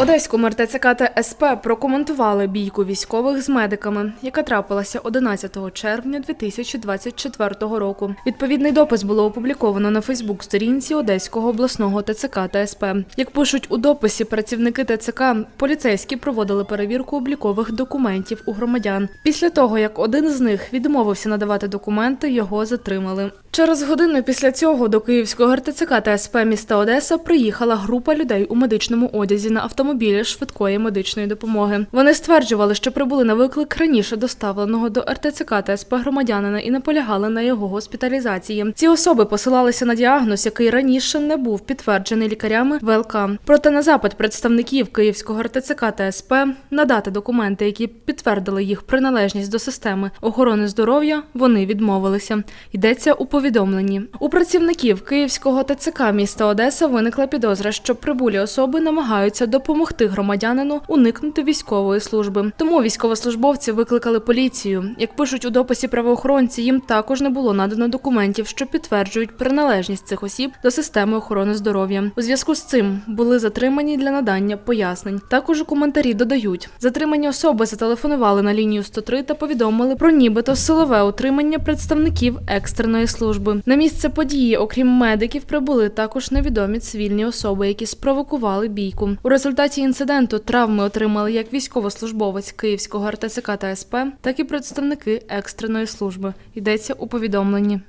Одеському РТЦК та СП прокоментували бійку військових з медиками, яка трапилася 11 червня 2024 року. Відповідний допис було опубліковано на Фейсбук-сторінці Одеського обласного ТЦК та СП. Як пишуть у дописі працівники ТЦК, поліцейські проводили перевірку облікових документів у громадян. Після того, як один з них відмовився надавати документи, його затримали. Через годину після цього до Київського РТЦК та СП міста Одеса приїхала група людей у медичному одязі на автомобілі швидкої медичної допомоги. Вони стверджували, що прибули на виклик раніше доставленого до РТЦК та СП громадянина і наполягали на його госпіталізації. Ці особи посилалися на діагноз, який раніше не був підтверджений лікарями ВЛК. Проте на запит представників Київського РТЦК та СП надати документи, які підтвердили їх приналежність до системи охорони здоров'я, вони відмовилися. Йдеться у повідомленні. У працівників Київського ТЦК міста Одеса виникла підозра, що прибулі особи намагаються допомогти громадянину уникнути військової служби. Тому військовослужбовці викликали поліцію. Як пишуть у дописі правоохоронці, їм також не було надано документів, що підтверджують приналежність цих осіб до системи охорони здоров'я. У зв'язку з цим були затримані для надання пояснень. Також у коментарі додають, затримані особи зателефонували на лінію 103 та повідомили про нібито силове утримання представників екстреної служби. На місце події, окрім медиків, прибули також невідомі цивільні особи, які спровокували бійку. У результаті інциденту травми отримали як військовослужбовець Київського РТЦК та СП, так і представники екстреної служби. Йдеться у повідомленні.